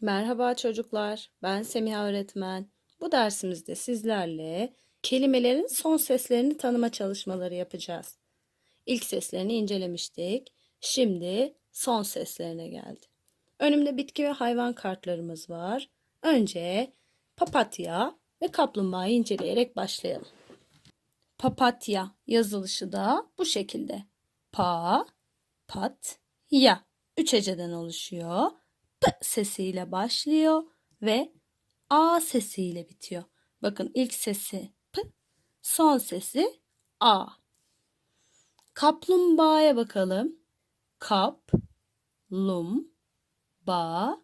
Merhaba çocuklar, ben Semiha öğretmen. Bu dersimizde sizlerle kelimelerin son seslerini tanıma çalışmaları yapacağız. İlk seslerini incelemiştik. Şimdi son seslerine geldi. Önümde bitki ve hayvan kartlarımız var. Önce papatya ve kaplumbağayı inceleyerek başlayalım. Papatya yazılışı da bu şekilde. Pa, pat, ya. Üç heceden oluşuyor. P sesiyle başlıyor ve A sesiyle bitiyor. Bakın ilk sesi P, son sesi A. Kaplumbağaya bakalım. Kap, lum, ba,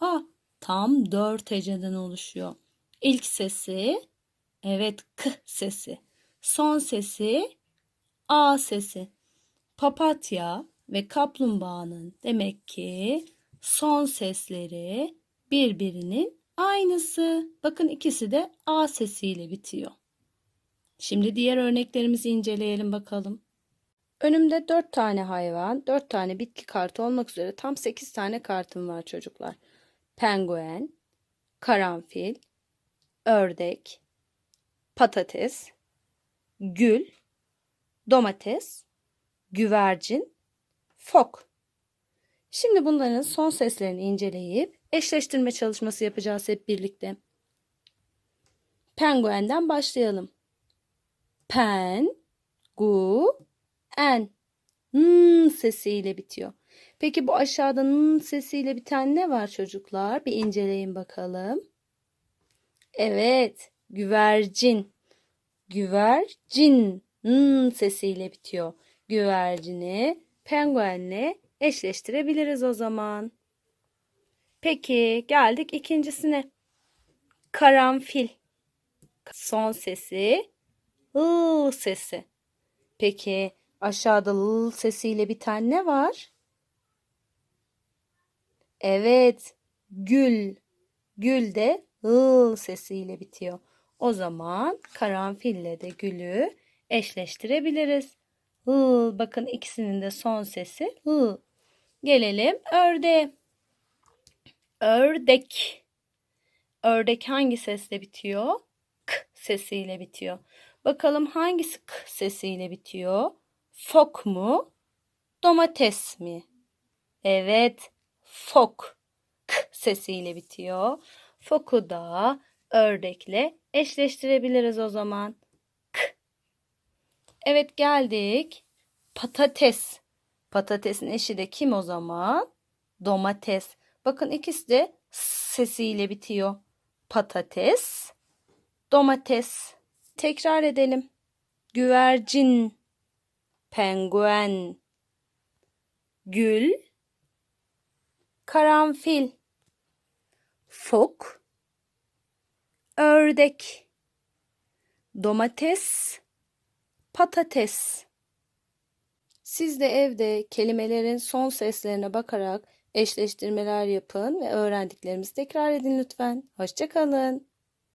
a. Tam dört heceden oluşuyor. İlk sesi, evet K sesi. Son sesi A sesi. Papatya ve kaplumbağanın demek ki son sesleri birbirinin aynısı. Bakın ikisi de A sesiyle bitiyor. Şimdi diğer örneklerimizi inceleyelim bakalım. Önümde 4 tane hayvan, 4 tane bitki kartı olmak üzere tam 8 tane kartım var çocuklar. Penguen, karanfil, ördek, patates, gül, domates, güvercin, fok. Şimdi bunların son seslerini inceleyip eşleştirme çalışması yapacağız hep birlikte. Penguenden başlayalım. Pen, gu, en. N sesiyle bitiyor. Peki bu aşağıda n sesiyle biten ne var çocuklar? Bir inceleyin bakalım. Evet, güvercin. Güvercin. N sesiyle bitiyor. Güvercini penguenle eşleştirebiliriz o zaman. Peki geldik ikincisine. Karanfil. Son sesi l sesi. Peki aşağıda l sesiyle biten ne var? Evet, gül. Gül de l sesiyle bitiyor. O zaman karanfille de gülü eşleştirebiliriz. L, bakın ikisinin de son sesi L. Gelelim ördeğe. Ördek. Ördek hangi sesle bitiyor? K sesiyle bitiyor. Bakalım hangisi K sesiyle bitiyor? Fok mu? Domates mi? Evet, fok. K sesiyle bitiyor. Foku da ördekle eşleştirebiliriz o zaman. K. Evet geldik. Patates. Patatesin eşi de kim o zaman? Domates. Bakın ikisi de sesiyle bitiyor. Patates, domates. Tekrar edelim. Güvercin, penguen, gül, karanfil, fok, ördek, domates, patates. Siz de evde kelimelerin son seslerine bakarak eşleştirmeler yapın ve öğrendiklerimizi tekrar edin lütfen. Hoşçakalın.